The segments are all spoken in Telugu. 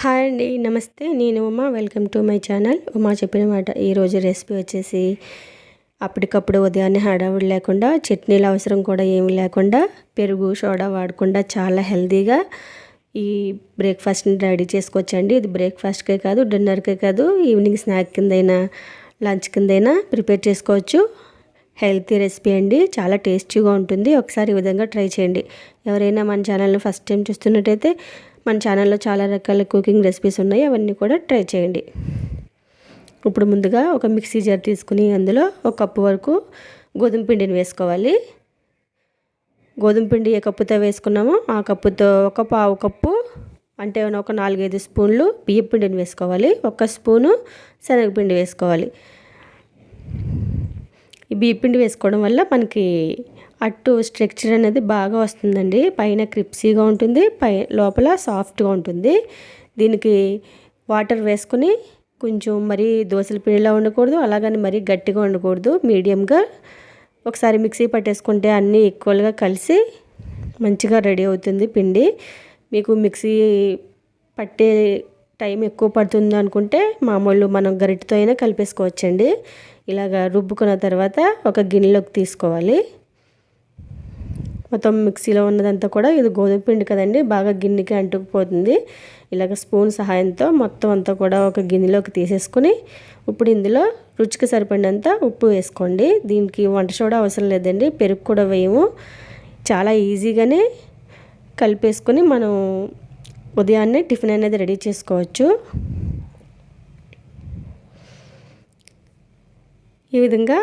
హాయ్ అండి నమస్తే. నేను Uma. Welcome to my channel. Uma చెప్పిన మాట ఈరోజు రెసిపీ వచ్చేసి అప్పటికప్పుడు ఉదయాన్నే హడావుడి లేకుండా చట్నీల అవసరం కూడా ఏమి లేకుండా పెరుగు సోడా వాడకుండా చాలా హెల్తీగా ఈ బ్రేక్ఫాస్ట్ని రెడీ చేసుకోవచ్చండి. ఇది బ్రేక్ఫాస్ట్కే కాదు డిన్నర్కే కాదు ఈవినింగ్ స్నాక్ కిందైనా లంచ్ కిందైనా ప్రిపేర్ చేసుకోవచ్చు. హెల్తీ రెసిపీ అండి చాలా టేస్టీగా ఉంటుంది. ఒకసారి ఈ విధంగా ట్రై చేయండి. ఎవరైనా మన ఛానల్ని ఫస్ట్ టైం చూస్తున్నట్టయితే మన ఛానల్లో చాలా రకాల కుకింగ్ రెసిపీస్ ఉన్నాయి. అవన్నీ కూడా ట్రై చేయండి. ఇప్పుడు ముందుగా ఒక మిక్సీ జార్ తీసుకుని అందులో ఒక కప్పు వరకు గోధుమ పిండిని వేసుకోవాలి. గోధుమ పిండి ఏ కప్పుతో వేసుకున్నామో ఆ కప్పుతో ఒక పావు కప్పు అంటే ఒక నాలుగైదు స్పూన్లు బియ్య పిండిని వేసుకోవాలి. ఒక స్పూను శనగపిండి వేసుకోవాలి. ఈ బియ్యపిండి వేసుకోవడం వల్ల మనకి అట్టు స్ట్రక్చర్ అనేది బాగా వస్తుందండి. పైన క్రిప్సీగా ఉంటుంది పై లోపల సాఫ్ట్గా ఉంటుంది. దీనికి వాటర్ వేసుకుని కొంచెం మరీ దోశల పిండిలా ఉండకూడదు అలాగని మరీ గట్టిగా ఉండకూడదు. మీడియంగా ఒకసారి మిక్సీ పట్టేసుకుంటే అన్నీ ఈక్వల్గా కలిసి మంచిగా రెడీ అవుతుంది పిండి. మీకు మిక్సీ పట్టే టైం ఎక్కువ పడుతుంది అనుకుంటే మామూలు మనం గరిటతో అయినా కలిపేసుకోవచ్చండి. ఇలాగ రుబ్బుకున్న తర్వాత ఒక గిన్నెలోకి తీసుకోవాలి. మొత్తం మిక్సీలో ఉన్నదంతా కూడా ఇది గోధుమ పిండి కదండి బాగా గిన్నెకి అంటుకుపోతుంది. ఇలాగ స్పూన్ సహాయంతో మొత్తం అంతా కూడా ఒక గిన్నెలోకి తీసేసుకుని ఇప్పుడు ఇందులో రుచికి సరిపడినంత ఉప్పు వేసుకోండి. దీనికి వంట సోడా అవసరం లేదండి పెరుగు కూడా వేయము. చాలా ఈజీగానే కలిపేసుకొని మనం ఉదయాన్నే టిఫిన్ అనేది రెడీ చేసుకోవచ్చు. ఈ విధంగా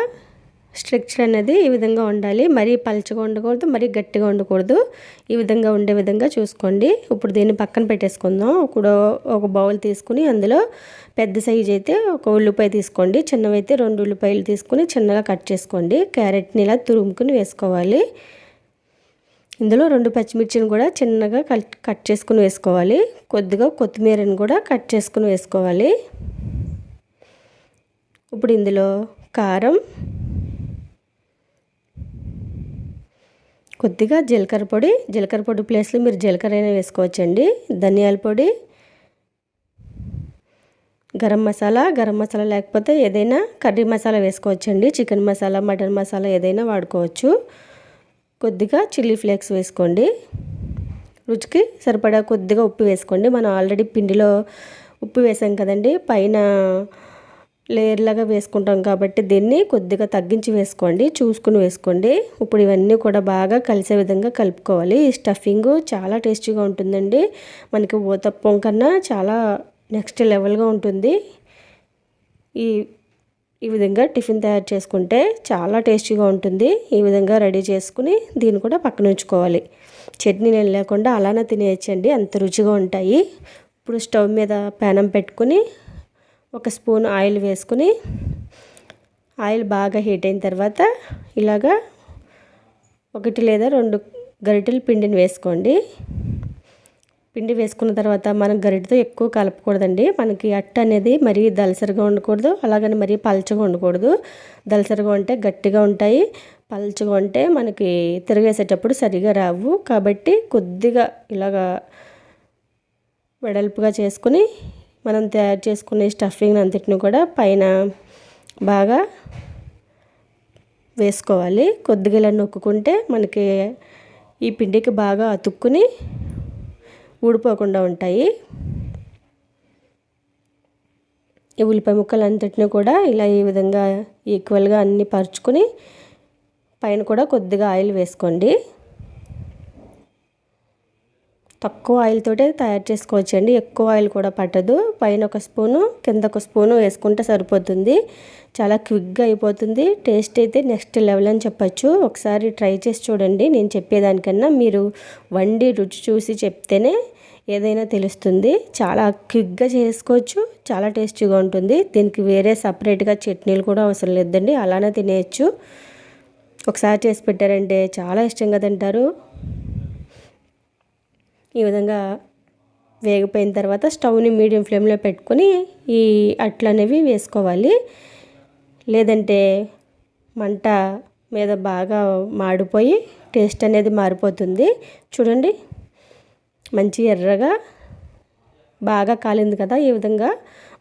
స్ట్రక్చర్ అనేది ఈ విధంగా ఉండాలి. మరీ పలుచగా ఉండకూడదు మరీ గట్టిగా ఉండకూడదు. ఈ విధంగా ఉండే విధంగా చూసుకోండి. ఇప్పుడు దీన్ని పక్కన పెట్టేసుకుందాం. ఇప్పుడు ఒక బౌల్ తీసుకుని అందులో పెద్ద సైజ్ అయితే ఒక ఉల్లిపాయ తీసుకోండి. చిన్నవైతే రెండు ఉల్లిపాయలు తీసుకుని చిన్నగా కట్ చేసుకోండి. క్యారెట్ని ఇలా తురుముకుని వేసుకోవాలి. ఇందులో రెండు పచ్చిమిర్చిని కూడా చిన్నగా కట్ చేసుకుని వేసుకోవాలి. కొద్దిగా కొత్తిమీరని కూడా కట్ చేసుకుని వేసుకోవాలి. ఇప్పుడు ఇందులో కారం కొద్దిగా జీలకర్ర పొడి జీలకర్ర పొడి ప్లేస్లో మీరు జీలకర్ర అయినా వేసుకోవచ్చండి. ధనియాల పొడి గరం మసాలా గరం మసాలా లేకపోతే ఏదైనా కర్రీ మసాలా వేసుకోవచ్చండి. చికెన్ మసాలా మటన్ మసాలా ఏదైనా వాడుకోవచ్చు. కొద్దిగా చిల్లీ ఫ్లేక్స్ వేసుకోండి. రుచికి సరిపడా కొద్దిగా ఉప్పు వేసుకోండి. మనం ఆల్రెడీ పిండిలో ఉప్పు వేసాం కదండి. పైన లేయర్లాగా వేసుకుంటాం కాబట్టి దీన్ని కొద్దిగా తగ్గించి వేసుకోండి చూసుకుని వేసుకోండి. ఇప్పుడు ఇవన్నీ కూడా బాగా కలిసే విధంగా కలుపుకోవాలి. ఈ స్టఫింగ్ చాలా టేస్టీగా ఉంటుందండి. మనకి ఊతప్పం కన్నా చాలా నెక్స్ట్ లెవెల్గా ఉంటుంది. ఈ ఈ విధంగా టిఫిన్ తయారు చేసుకుంటే చాలా టేస్టీగా ఉంటుంది. ఈ విధంగా రెడీ చేసుకుని దీన్ని కూడా పక్కన ఉంచుకోవాలి. చట్నీ నేను లేకుండా అలానే తినేయచ్చండి. అంత రుచిగా ఉంటాయి. ఇప్పుడు స్టవ్ మీద పేనం పెట్టుకుని ఒక స్పూన్ ఆయిల్ వేసుకుని ఆయిల్ బాగా హీట్ అయిన తర్వాత ఇలాగా ఒకటి లేదా రెండు గరిటెలు పిండిని వేసుకోండి. పిండి వేసుకున్న తర్వాత మనం గరిటతో ఎక్కువ కలపకూడదండి. మనకి అట్ట అనేది మరీ దలసరిగా ఉండకూడదు అలాగని మరీ పల్చగా ఉండకూడదు. దలసరిగా ఉంటే గట్టిగా ఉంటాయి పల్చగా ఉంటే మనకి తిరగేసేటప్పుడు సరిగా రావు. కాబట్టి కొద్దిగా ఇలాగా వెడల్పుగా చేసుకుని మనం తయారు చేసుకునే స్టఫింగ్ అంతటిని కూడా పైన బాగా వేసుకోవాలి. కొద్దిగా ఇలా నొక్కుంటే మనకి ఈ పిండికి బాగా అతుక్కుని ఊడిపోకుండా ఉంటాయి. ఈ ఉల్లిపాయ ముక్కలు అంతటిని కూడా ఇలా ఈ విధంగా ఈక్వల్గా అన్ని పరుచుకుని పైన కూడా కొద్దిగా ఆయిల్ వేసుకోండి. తక్కువ ఆయిల్ తోటే తయారు చేసుకోవచ్చండి. ఎక్కువ ఆయిల్ కూడా పట్టదు. పైన ఒక స్పూను కింద ఒక స్పూను వేసుకుంటే సరిపోతుంది. చాలా క్విక్గా అయిపోతుంది. టేస్ట్ అయితే నెక్స్ట్ లెవెల్ అని చెప్పచ్చు. ఒకసారి ట్రై చేసి చూడండి. నేను చెప్పేదానికన్నా మీరు వండి రుచి చూసి చెప్తేనే ఏదైనా తెలుస్తుంది. చాలా క్విక్గా చేసుకోవచ్చు. చాలా టేస్టీగా ఉంటుంది. దీనికి వేరే సపరేట్గా చట్నీలు కూడా అవసరం లేదండి. అలానే తినేయచ్చు. ఒకసారి చేసి పెట్టారంటే చాలా ఇష్టంగా తింటారు. ఈ విధంగా వేగిపోయిన తర్వాత స్టవ్ని మీడియం ఫ్లేమ్లో పెట్టుకొని ఈ అట్లు అనేవి వేసుకోవాలి. లేదంటే మంట మీద బాగా మాడిపోయి టేస్ట్ అనేది మారిపోతుంది. చూడండి మంచి ఎర్రగా బాగా కాలింది కదా ఈ విధంగా.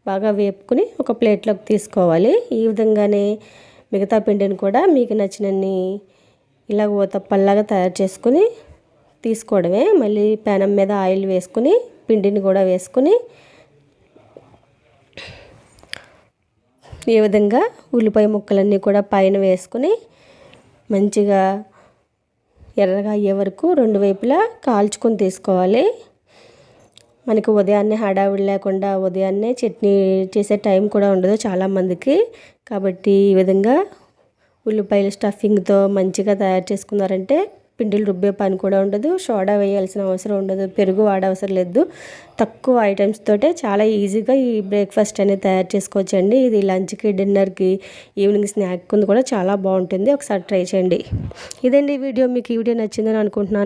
బాగా వేపుకుని ఒక ప్లేట్లోకి తీసుకోవాలి. ఈ విధంగానే మిగతా పిండిని కూడా మీకు నచ్చినన్ని ఇలా ఊతప్పల్లాగా తయారు చేసుకుని తీసుకోవడమే. మళ్ళీ పెనం మీద ఆయిల్ వేసుకుని పిండిని కూడా వేసుకుని ఈ విధంగా ఉల్లిపాయ ముక్కలన్నీ కూడా పైన వేసుకుని మంచిగా ఎర్రగా అయ్యే వరకు రెండు వైపులా కాల్చుకొని తీసుకోవాలి. మనకి ఉదయాన్నే హడావిడి లేకుండా ఉదయాన్నే చట్నీ చేసే టైం కూడా ఉండదు చాలామందికి. కాబట్టి ఈ విధంగా ఉల్లిపాయల స్టఫింగ్తో మంచిగా తయారు చేసుకున్నారంటే పిండిలు రుబ్బే పని కూడా ఉండదు. సోడా వేయాల్సిన అవసరం ఉండదు. పెరుగు వాడవసరం లేదు. తక్కువ ఐటమ్స్ తోటే చాలా ఈజీగా ఈ బ్రేక్ఫాస్ట్ అనేది తయారు చేసుకోవచ్చండి. ఇది లంచ్కి డిన్నర్కి ఈవినింగ్ స్నాక్ కింద కూడా చాలా బాగుంటుంది. ఒకసారి ట్రై చేయండి. ఇదండి వీడియో మీకు ఈ వీడియో నచ్చిందని అనుకుంటున్నాను.